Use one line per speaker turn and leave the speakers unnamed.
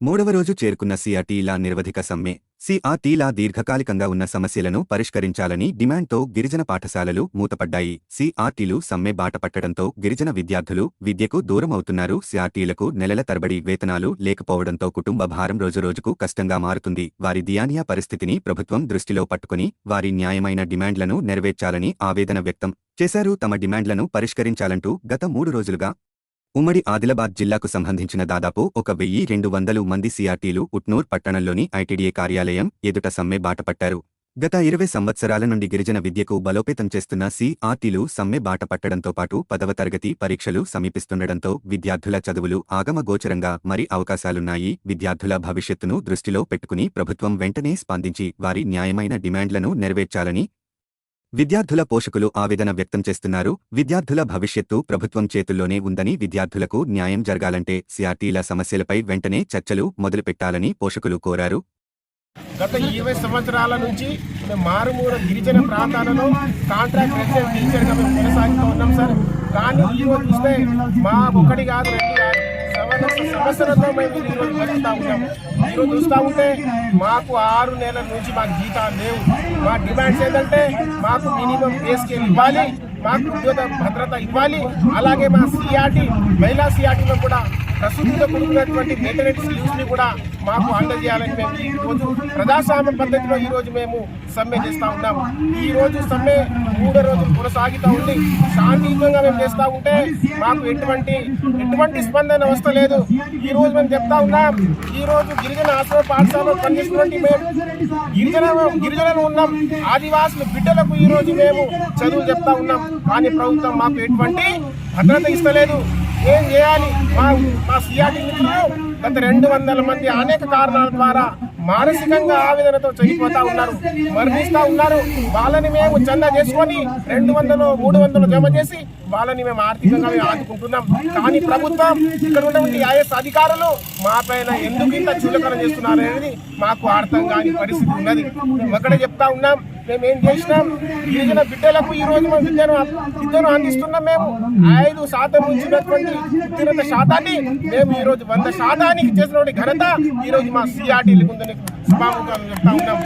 మూడవ రోజు చేరుకున్న సిఆర్టీలా నిర్వధిక సమ్మె సిఆర్టీలా దీర్ఘకాలికంగా ఉన్న సమస్యలను పరిష్కరించాలని డిమాండ్తో గిరిజన పాఠశాలలు మూతపడ్డాయి. సిఆర్టీలు సమ్మె బాట పట్టడంతో గిరిజన విద్యార్థులు విద్యకు దూరమవుతున్నారు. సిఆర్టీలకు నెలల తరబడి వేతనాలు లేకపోవడంతో కుటుంబ భారం రోజురోజుకు కష్టంగా మారుతుంది. వారి దియానియా పరిస్థితిని ప్రభుత్వం దృష్టిలో పట్టుకుని వారి న్యాయమైన డిమాండ్లను నెరవేర్చాలని ఆవేదన వ్యక్తం చేశారు. తమ డిమాండ్లను పరిష్కరించాలంటూ గత మూడు రోజులుగా ఉమ్మడి ఆదిలాబాద్ జిల్లాకు సంబంధించిన దాదాపు ఒక వెయ్యి రెండు వందలు మంది సిఆర్టీలు ఉట్నూర్ పట్టణంలోని ఐటీడీఏ కార్యాలయం ఎదుట సమ్మె బాటపట్టారు. గత ఇరవై సంవత్సరాల నుండి గిరిజన విద్యకు బలోపేతం చేస్తున్న సిఆర్టీలు సమ్మె బాట పట్టడంతో పాటు పదవ తరగతి పరీక్షలు సమీపిస్తుండటంతో విద్యార్థుల చదువులు ఆగమగోచరంగా మరి అవకాశాలున్నాయి. విద్యార్థుల భవిష్యత్తును దృష్టిలో పెట్టుకుని ప్రభుత్వం వెంటనే స్పందించి వారి న్యాయమైన డిమాండ్లను నెరవేర్చాలని విద్యార్థుల పోషకులు ఆవేదన వ్యక్తం చేస్తున్నారు. విద్యార్థుల భవిష్యత్తు ప్రభుత్వం చేతుల్లోనే ఉందని విద్యార్థులకు న్యాయం జరగాలంటే సిఆర్టీల సమస్యలపై వెంటనే చర్చలు మొదలుపెట్టాలని పోషకులు కోరారు.
గత ఇరవై సంవత్సరాల నుంచి మారుమూల గిరిజన ప్రాంతాలలో కాంట్రాక్ట్ టీచర్గా మేము కొనసాగుతూ ఉన్నాం సార్. కానీ ఈరోజు చూస్తే మా ఒకటి కాదు రెండు కాదు. సమస్యలతో మేము ఈరోజు భరిస్తూ ఉంటాం ఈరోజు చూస్తూ ఉంటే మాకు ఆరు నెలల నుంచి మాకు జీతాలు లేవు. మా డిమాండ్స్ ఏంటంటే మాకు మినిమం పే స్కేల్ ఇవ్వాలి మాకు ఉద్యోగ భద్రత ఇవ్వాలి. అలాగే మా సిఆర్టీ మహిళా సిఆర్టీలో కూడా ప్రస్తుతంలో కూడుకున్నటువంటి మెయింటెనెన్స్ లీవ్స్ని కూడా మాకు అందజేయాలని మేము ఈరోజు ప్రజాస్వామ్య పద్ధతిలో ఈరోజు మేము సమ్మె చేస్తూ ఉన్నాం. ఈ రోజు సమ్మె మూడో రోజు కొనసాగుతూ ఉంది. శాంతియుతంగా మేము చేస్తూ ఉంటే మాకు ఎటువంటి ఎటువంటి స్పందన వస్తలేదు. ఈరోజు మేము చెప్తా ఉన్నాం. ఈ రోజు గిరిజన ఆశ్రమ పాఠశాలలో పనిచేస్తున్నటువంటి మేము గిరిజన గిరిజనులు ఉన్నాం. ఆదివాసులు బిడ్డలకు ఈరోజు మేము చదువు చెప్తా ఉన్నాం. కానీ ప్రభుత్వం మాకు ఎటువంటి భద్రత ఇస్తలేదు. ఏం చేయాలి? మా మా సిఆర్టీ మిత్రులు గత రెండు వందల మంది అనేక కారణాల ద్వారా మానసికంగా ఆవేదనతో చనిపోతా ఉన్నారు. మరణిస్తా ఉన్నారు. వాళ్ళని మేము చందా చేసుకొని రెండు వందలు మూడు వందలు జమ చేసి వాళ్ళని మేము ఆర్థికంగా మేము ఆదుకుంటున్నాం. కానీ ప్రభుత్వం ఇక్కడ ఉన్నటువంటి ఐఎస్ అధికారులు మా పైన ఎందుకు ఇంత చులకన చేస్తున్నారు అనేది మాకు అర్థం కాని పరిస్థితి ఉన్నది. మేము ఒకటే చెప్తా ఉన్నాం మేము ఏం చేసినాం గిరిజన బిడ్డలకు ఈ రోజు మేము విద్యను విద్యను అందిస్తున్నాం మేము. ఐదు శాతం నుంచి ఉన్నటువంటి ఉత్తీర్ణత శాతాన్ని మేము ఈ రోజు వంద శాతానికి చేసినటువంటి ఘనత ఈ రోజు మా సిఆర్టీలకు ఉందని సభాముఖంగా చెప్తా ఉన్నాం.